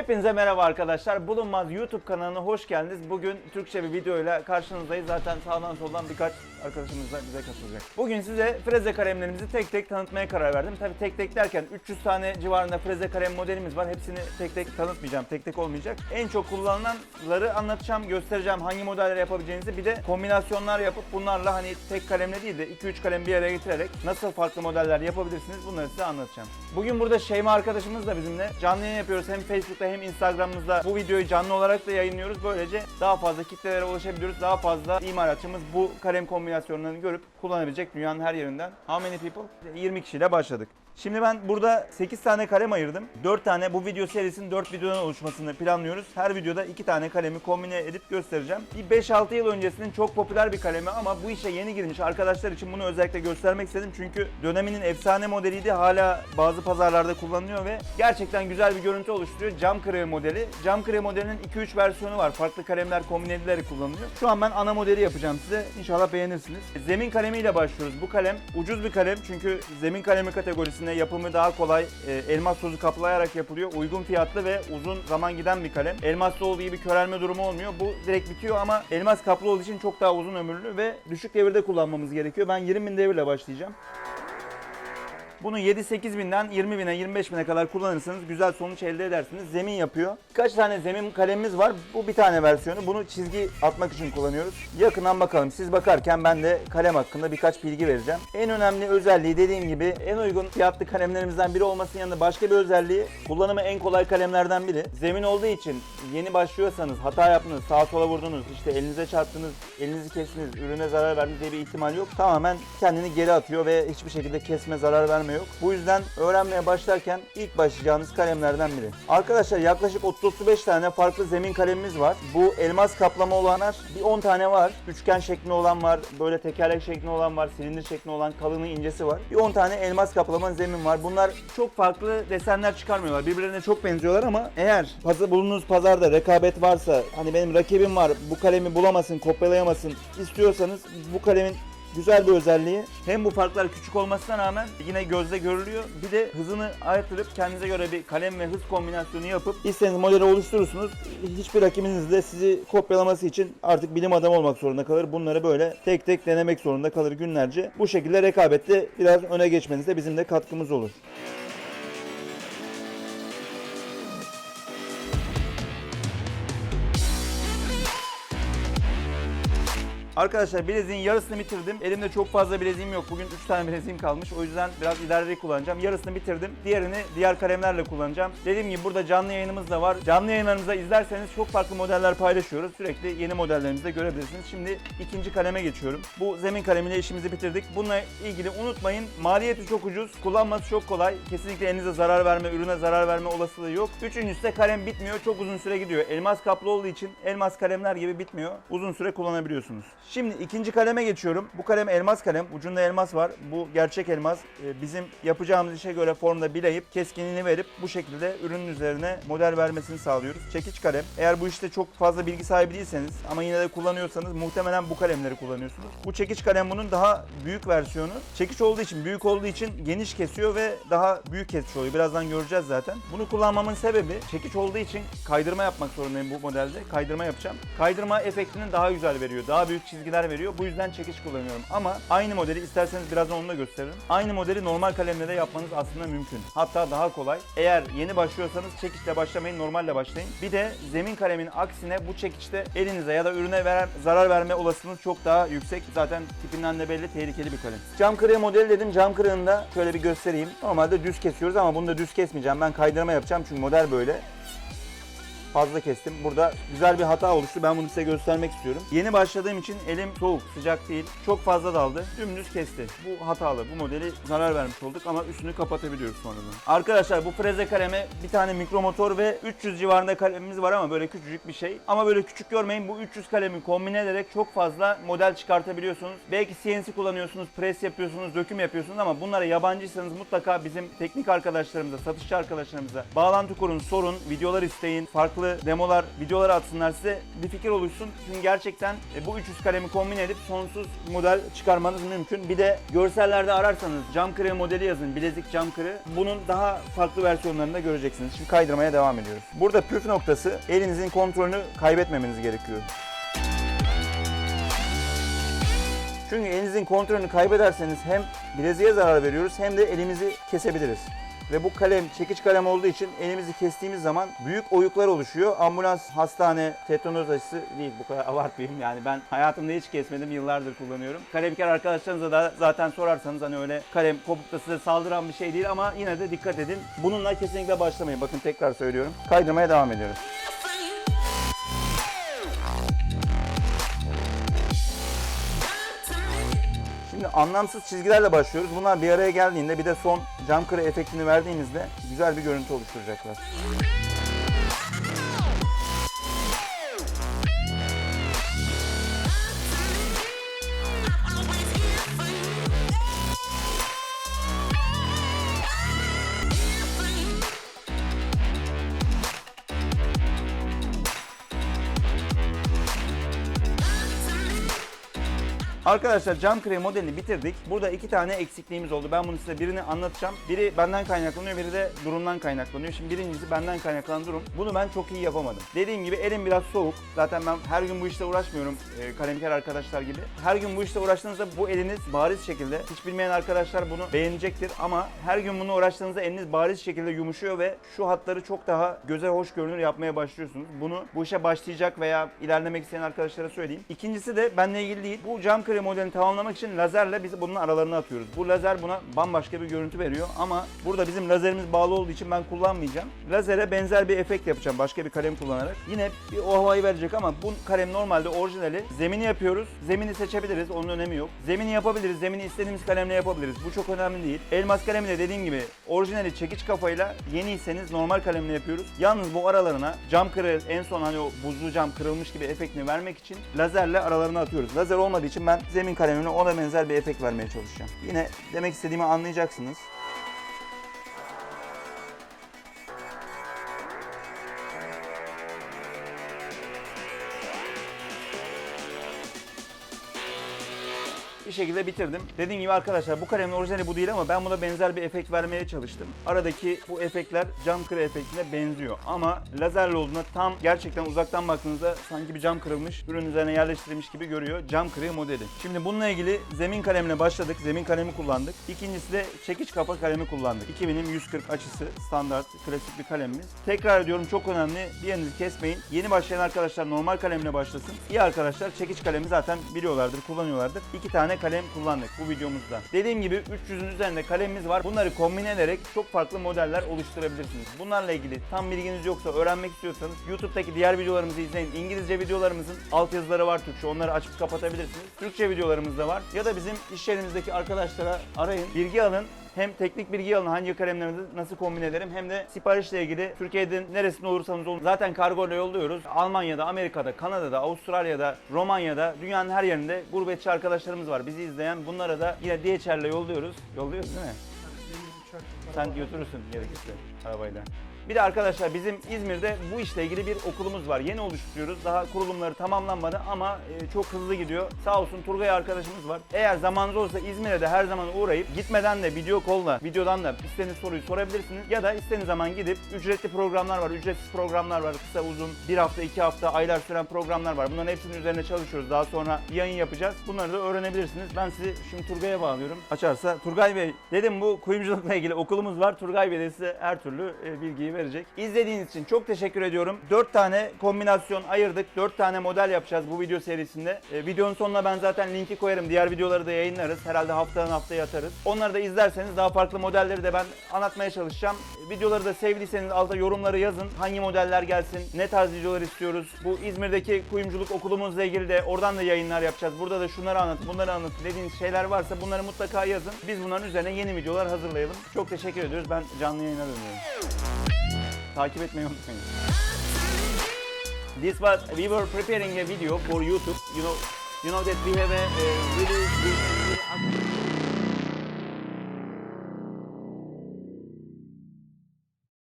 Hepinize merhaba arkadaşlar. Bulunmaz YouTube kanalına hoş geldiniz. Bugün Türkçe bir videoyla karşınızdayız. Zaten sağdan soldan birkaç arkadaşımız da bize katılacak. Bugün size freze kalemlerimizi tek tek tanıtmaya karar verdim. Tabii tek tek derken 300 tane civarında freze kalem modelimiz var. Hepsini tek tek tanıtmayacağım. Tek tek olmayacak. En çok kullanılanları anlatacağım, göstereceğim hangi modeller yapabileceğinizi. Bir de kombinasyonlar yapıp bunlarla hani tek kalemle değil de 2-3 kalem bir araya getirerek nasıl farklı modeller yapabilirsiniz bunları size anlatacağım. Bugün burada Şeyma arkadaşımız da bizimle. Canlı yayın yapıyoruz hem Facebook'ta hem Instagram'ımızda bu videoyu canlı olarak da yayınlıyoruz. Böylece daha fazla kitlelere ulaşabiliyoruz. Daha fazla imalatçımız bu kalem kombinasyonlarını görüp kullanabilecek dünyanın her yerinden. How many people? 20 kişiyle başladık. Şimdi ben burada 8 tane kalem ayırdım. 4 tane bu video serisinin 4 videodan oluşmasını planlıyoruz. Her videoda 2 tane kalemi kombine edip göstereceğim. Bir 5-6 yıl öncesinin çok popüler bir kalemi ama bu işe yeni girmiş arkadaşlar için bunu özellikle göstermek istedim. Çünkü döneminin efsane modeliydi. Hala bazı pazarlarda kullanılıyor ve gerçekten güzel bir görüntü oluşturuyor. Cam kırığı modeli. Cam kırığı modelinin 2-3 versiyonu var. Farklı kalemler kombine edilerek kullanılıyor. Şu an ben ana modeli yapacağım size. İnşallah beğenirsiniz. Zemin kalemiyle başlıyoruz. Bu kalem ucuz bir kalem çünkü zemin kalemi kategorisinde yapımı daha kolay. e, elmas tozu kaplayarak yapılıyor. Uygun fiyatlı ve uzun zaman giden bir kalem. Elmaslı olduğu gibi körelme durumu olmuyor. Bu direkt bitiyor ama elmas kaplı olduğu için çok daha uzun ömürlü ve düşük devirde kullanmamız gerekiyor. Ben 20 bin devirle başlayacağım. Bunu 7-8 binden 20 bine 25 bine kadar kullanırsanız güzel sonuç elde edersiniz. Zemin yapıyor. Kaç tane zemin kalemimiz var? Bu bir tane versiyonu. Bunu çizgi atmak için kullanıyoruz. Yakından bakalım. Siz bakarken ben de kalem hakkında birkaç bilgi vereceğim. En önemli özelliği dediğim gibi en uygun fiyatlı kalemlerimizden biri olmasının yanında başka bir özelliği kullanımı en kolay kalemlerden biri. Zemin olduğu için yeni başlıyorsanız hata yaptınız, sağa sola vurdunuz, işte elinize çarptınız, elinizi kestiniz, ürüne zarar verdiniz diye bir ihtimal yok. Tamamen kendini geri atıyor ve hiçbir şekilde kesme, zarar verme yok. Bu yüzden öğrenmeye başlarken ilk başlayacağınız kalemlerden biri. Arkadaşlar yaklaşık 30-35 tane farklı zemin kalemimiz var. Bu elmas kaplama olanlar bir 10 tane var. Üçgen şeklinde olan var, böyle tekerlek şeklinde olan var, silindir şeklinde olan, kalını incesi var. Bir 10 tane elmas kaplama zemin var. Bunlar çok farklı desenler çıkarmıyorlar. Birbirlerine çok benziyorlar ama eğer pazar, bulunduğunuz pazarda rekabet varsa, hani benim rakibim var, bu kalemi bulamasın, kopyalayamasın istiyorsanız bu kalemin güzel bir özelliği. Hem bu farklar küçük olmasına rağmen yine gözde görülüyor. Bir de hızını artırıp kendinize göre bir kalem ve hız kombinasyonu yapıp istediğiniz modeli oluşturursunuz. Hiçbir rakibiniz de sizi kopyalaması için artık bilim adamı olmak zorunda kalır. Bunları böyle tek tek denemek zorunda kalır günlerce. Bu şekilde rekabette biraz öne geçmenize bizim de katkımız olur. Arkadaşlar bileziğin yarısını bitirdim. Elimde çok fazla bileziğim yok. Bugün 3 tane bileziğim kalmış. O yüzden biraz idareli kullanacağım. Yarısını bitirdim. Diğerini diğer kalemlerle kullanacağım. Dediğim gibi burada canlı yayınımız da var. Canlı yayınlarımızda izlerseniz çok farklı modeller paylaşıyoruz. Sürekli yeni modellerimizi de görebilirsiniz. Şimdi ikinci kaleme geçiyorum. Bu zemin kalemiyle işimizi bitirdik. Bununla ilgili unutmayın maliyeti çok ucuz. Kullanması çok kolay. Kesinlikle elinize zarar verme, ürüne zarar verme olasılığı yok. Üçüncüsü de kalem bitmiyor. Çok uzun süre gidiyor. Elmas kaplı olduğu için elmas kalemler gibi bitmiyor. Uzun süre kullanabiliyorsunuz. Şimdi ikinci kaleme geçiyorum. Bu kalem elmas kalem. Ucunda elmas var. Bu gerçek elmas. Ee, Bizim yapacağımız işe göre formda bilayıp keskinliğini verip bu şekilde ürünün üzerine model vermesini sağlıyoruz. Çekiç kalem. Eğer bu işte çok fazla bilgi sahibi değilseniz ama yine de kullanıyorsanız muhtemelen bu kalemleri kullanıyorsunuz. Bu çekiç kalem bunun daha büyük versiyonu. Çekiç olduğu için, büyük olduğu için geniş kesiyor ve daha büyük kesiş oluyor. Birazdan göreceğiz zaten. Bunu kullanmamın sebebi çekiç olduğu için kaydırma yapmak zorundayım bu modelde. Kaydırma yapacağım. Kaydırma efektini daha güzel veriyor. Daha büyük çizgiler veriyor. Bu yüzden çekiç kullanıyorum. Ama aynı modeli isterseniz birazdan onu da gösteririm. Aynı modeli normal kalemle de yapmanız aslında mümkün. Hatta daha kolay. Eğer yeni başlıyorsanız çekiçle başlamayın, normalle başlayın. Bir de zemin kalemin aksine bu çekiçte elinize ya da ürüne veren, zarar verme olasılığınız çok daha yüksek. Zaten tipinden de belli tehlikeli bir kalem. Cam kırığı modeli dedim. Cam kırığında şöyle bir göstereyim. Normalde düz kesiyoruz ama bunu da düz kesmeyeceğim. Ben kaydırma yapacağım çünkü model böyle fazla kestim. Burada güzel bir hata oluştu. Ben bunu size göstermek istiyorum. Yeni başladığım için elim soğuk, sıcak değil. Çok fazla daldı. Dümdüz kesti. Bu hatalı. Bu modeli zarar vermiş olduk ama üstünü kapatabiliyoruz sonradan. Arkadaşlar bu freze kaleme bir tane mikromotor ve 300 civarında kalemimiz var ama böyle küçücük bir şey. Ama böyle küçük görmeyin. Bu 300 kalemi kombine ederek çok fazla model çıkartabiliyorsunuz. Belki CNC kullanıyorsunuz, pres yapıyorsunuz, döküm yapıyorsunuz ama bunlara yabancıysanız mutlaka bizim teknik arkadaşlarımıza, satışçı arkadaşlarımıza bağlantı kurun, sorun, videolar isteyin, farklı farklı demolar, videolar atsınlar size bir fikir oluşsun. Çünkü gerçekten e, bu 300 kalemi kombin edip sonsuz model çıkarmanız mümkün. Bir de görsellerde ararsanız cam kırığı modeli yazın, bilezik cam kırığı. Bunun daha farklı versiyonlarını da göreceksiniz. Şimdi kaydırmaya devam ediyoruz. Burada püf noktası elinizin kontrolünü kaybetmemeniz gerekiyor. Çünkü elinizin kontrolünü kaybederseniz hem bileziğe zarar veriyoruz hem de elimizi kesebiliriz. Ve bu kalem çekiç kalem olduğu için elimizi kestiğimiz zaman büyük oyuklar oluşuyor. Ambulans, hastane, tetanoz aşısı değil bu kadar abartmayayım. Yani ben hayatımda hiç kesmedim yıllardır kullanıyorum. Kalemkar arkadaşlarınıza da zaten sorarsanız hani öyle kalem kopuk da size saldıran bir şey değil ama yine de dikkat edin. Bununla kesinlikle başlamayın. Bakın tekrar söylüyorum. Kaydırmaya devam ediyoruz. Şimdi anlamsız çizgilerle başlıyoruz. Bunlar bir araya geldiğinde bir de son cam kırı efektini verdiğinizde güzel bir görüntü oluşturacaklar. Arkadaşlar cam kare modelini bitirdik. Burada iki tane eksikliğimiz oldu. Ben bunu size birini anlatacağım. Biri benden kaynaklanıyor, biri de durumdan kaynaklanıyor. Şimdi birincisi benden kaynaklanan durum. Bunu ben çok iyi yapamadım. Dediğim gibi elim biraz soğuk. Zaten ben her gün bu işte uğraşmıyorum e, kalemkar arkadaşlar gibi. Her gün bu işte uğraştığınızda bu eliniz bariz şekilde, hiç bilmeyen arkadaşlar bunu beğenecektir ama her gün bunu uğraştığınızda eliniz bariz şekilde yumuşuyor ve şu hatları çok daha göze hoş görünür yapmaya başlıyorsunuz. Bunu bu işe başlayacak veya ilerlemek isteyen arkadaşlara söyleyeyim. İkincisi de benle ilgili değil. Bu cam kare modelini tamamlamak için lazerle biz bunun aralarını atıyoruz. Bu lazer buna bambaşka bir görüntü veriyor ama burada bizim lazerimiz bağlı olduğu için ben kullanmayacağım. Lazere benzer bir efekt yapacağım başka bir kalem kullanarak. Yine bir o havayı verecek ama bu kalem normalde orijinali. Zemini yapıyoruz. Zemini seçebiliriz. Onun önemi yok. Zemini yapabiliriz. Zemini istediğimiz kalemle yapabiliriz. Bu çok önemli değil. Elmas kalemi de dediğim gibi orijinali çekiç kafayla yeniyseniz normal kalemle yapıyoruz. Yalnız bu aralarına cam kırı en son hani o buzlu cam kırılmış gibi efektini vermek için lazerle aralarına atıyoruz. Lazer olmadığı için ben zemin kalemine ona benzer bir efekt vermeye çalışacağım. Yine demek istediğimi anlayacaksınız. Bir şekilde bitirdim. Dediğim gibi arkadaşlar bu kalemin orijinali bu değil ama ben buna benzer bir efekt vermeye çalıştım. Aradaki bu efektler cam kırı efektine benziyor ama lazerle olduğunda tam gerçekten uzaktan baktığınızda sanki bir cam kırılmış, ürün üzerine yerleştirilmiş gibi görüyor cam kırığı modeli. Şimdi bununla ilgili zemin kalemine başladık. Zemin kalemi kullandık. İkincisi de çekiç kapa kalemi kullandık. 2000'in 140 açısı standart klasik bir kalemimiz. Tekrar ediyorum çok önemli. Bir yerinizi kesmeyin. Yeni başlayan arkadaşlar normal kalemle başlasın. İyi arkadaşlar çekiç kalemi zaten biliyorlardır, kullanıyorlardır. İki tane kalem kullandık bu videomuzda. Dediğim gibi 300'ün üzerinde kalemimiz var. Bunları kombine ederek çok farklı modeller oluşturabilirsiniz. Bunlarla ilgili tam bilginiz yoksa öğrenmek istiyorsanız YouTube'daki diğer videolarımızı izleyin. İngilizce videolarımızın altyazıları var Türkçe. Onları açıp kapatabilirsiniz. Türkçe videolarımız da var. Ya da bizim iş yerimizdeki arkadaşlara arayın. Bilgi alın. Hem teknik bilgi alın hangi kalemlerimizi nasıl kombin ederim hem de siparişle ilgili Türkiye'de neresinde olursanız olun zaten kargo ile yolluyoruz. Almanya'da, Amerika'da, Kanada'da, Avustralya'da, Romanya'da dünyanın her yerinde gurbetçi arkadaşlarımız var. Bizi izleyen bunlara da yine DHL ile yolluyoruz. Yolluyoruz değil mi? Sen götürürsün gerekirse arabayla. Bir de arkadaşlar bizim İzmir'de bu işle ilgili bir okulumuz var. Yeni oluşturuyoruz. Daha kurulumları tamamlanmadı ama e, çok hızlı gidiyor. Sağ olsun Turgay arkadaşımız var. Eğer zamanınız olursa İzmir'e de her zaman uğrayıp gitmeden de video kolla, videodan da istediğiniz soruyu sorabilirsiniz. Ya da istediğiniz zaman gidip ücretli programlar var, ücretsiz programlar var. Kısa uzun, bir hafta, iki hafta, aylar süren programlar var. Bunların hepsinin üzerine çalışıyoruz. Daha sonra yayın yapacağız. Bunları da öğrenebilirsiniz. Ben sizi şimdi Turgay'a bağlıyorum. Açarsa Turgay Bey dedim bu kuyumculukla ilgili okulumuz var. Turgay Bey de size her türlü e, bilgiyi verecek. İzlediğiniz için çok teşekkür ediyorum. 4 tane kombinasyon ayırdık. 4 tane model yapacağız bu video serisinde. E, videonun sonuna ben zaten linki koyarım. Diğer videoları da yayınlarız. Herhalde haftadan haftaya atarız. Onları da izlerseniz daha farklı modelleri de ben anlatmaya çalışacağım. Videoları da sevdiyseniz alta yorumları yazın. Hangi modeller gelsin, ne tarz videolar istiyoruz. Bu İzmir'deki kuyumculuk okulumuzla ilgili de oradan da yayınlar yapacağız. Burada da şunları anlat, bunları anlat dediğiniz şeyler varsa bunları mutlaka yazın. Biz bunların üzerine yeni videolar hazırlayalım. Çok teşekkür ediyoruz. Ben canlı yayına dönüyorum. Takip etmeyi unutmayın. This was we were preparing a video for YouTube. You know, you know that we have a, a really good